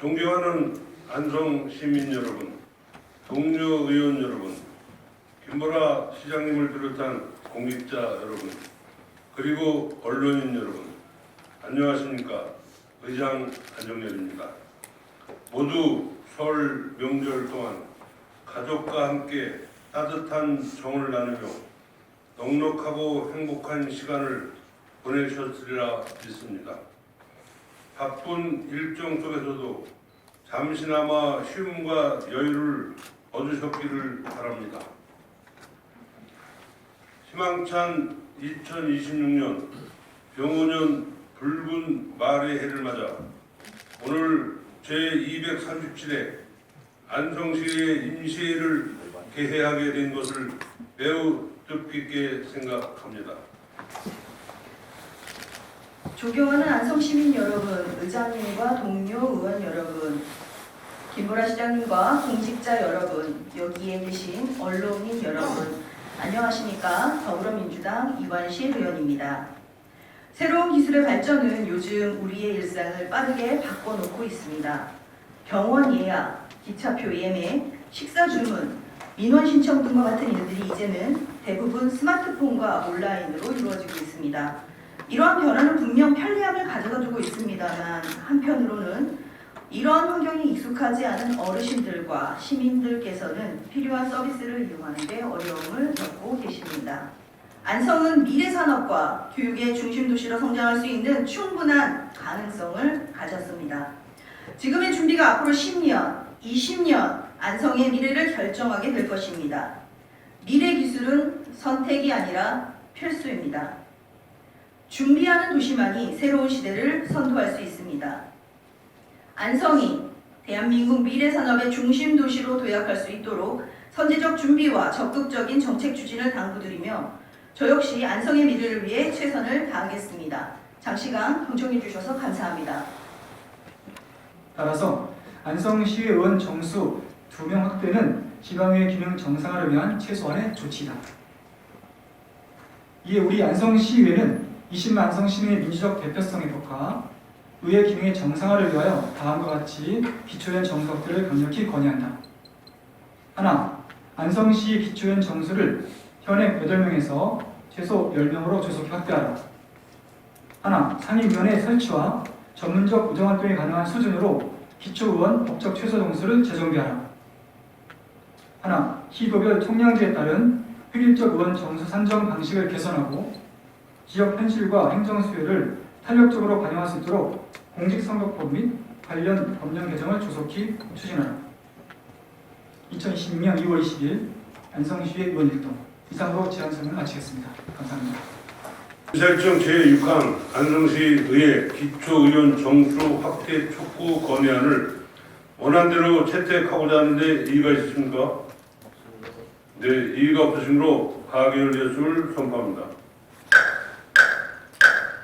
존경하는 안성 시민 여러분, 동료 의원 여러분, 김보라 시장님을 비롯한 공직자 여러분, 그리고 언론인 여러분, 안녕하십니까? 의장 안정열입니다. 모두 설 명절 동안 가족과 함께 따뜻한 정을 나누며 넉넉하고 행복한 시간을 보내셨으리라 믿습니다. 바쁜 일정 속에서도 잠시나마 쉼과 여유를 얻으셨기를 바랍니다. 희망찬 2026년 병원년 붉은 말의 해를 맞아 오늘 제237회 안성시의 임시회를 개회하게 된 것을 매우 뜻깊게 생각합니다. 존경하는 안성 시민 여러분, 의장님과 동료 의원 여러분, 김보라 시장님과 공직자 여러분, 여기에 계신 언론인 여러분, 안녕하십니까? 더불어민주당 이관실 의원입니다. 새로운 기술의 발전은 요즘 우리의 일상을 빠르게 바꿔놓고 있습니다. 병원 예약, 기차표 예매, 식사 주문, 민원 신청 등과 같은 일들이 이제는 대부분 스마트폰과 온라인으로 이루어지고 있습니다. 이러한 변화는 분명 편리함을 가져다 주고 있습니다만 한편으로는 이러한 환경이 익숙하지 않은 어르신들과 시민들께서는 필요한 서비스를 이용하는 데 어려움을 겪고 계십니다. 안성은 미래 산업과 교육의 중심 도시로 성장할 수 있는 충분한 가능성을 가졌습니다. 지금의 준비가 앞으로 10년, 20년 안성의 미래를 결정하게 될 것입니다. 미래 기술은 선택이 아니라 필수입니다. 준비하는 도시만이 새로운 시대를 선도할 수 있습니다. 안성이 대한민국 미래 산업의 중심 도시로 도약할 수 있도록 선제적 준비와 적극적인 정책 추진을 당부드리며 저 역시 안성의 미래를 위해 최선을 다하겠습니다. 장시간 경청해 주셔서 감사합니다. 따라서 안성시의원 정수 2명 확대는 지방의 기능 정상화를 위한 최소한의 조치이다. 이에 우리 안성시의회는 20만 안성 시민의 민주적 대표성에 복하 의회 기능의 정상화를 위하여 다음과 같이 기초연 정석들을 강력히 건의한다. 하나, 안성시 기초연 정수를 현행 8명에서 최소 10명으로 조속히 확대하라. 하나, 상임위원회 설치와 전문적 우정활동이 가능한 수준으로 기초의원 법적 최소 정수를 재정비하라. 하나, 희도별 총량제에 따른 획일적 의원 정수 산정 방식을 개선하고 지역 현실과 행정 수요를 탄력적으로 반영할 수 있도록 공직선거법 및 관련 법령 개정을 조속히 추진하라. 2026년 2월 20일 안성시의 의원 일동 이상으로 제안 설명을 마치겠습니다. 감사합니다. 설정 제6항 안성시의회 기초의원 정수 확대 촉구 건의안을 원안대로 채택하고자 하는데 이의가 있습니까? 네, 이의가 없으시므로 가결 예수를 선포합니다.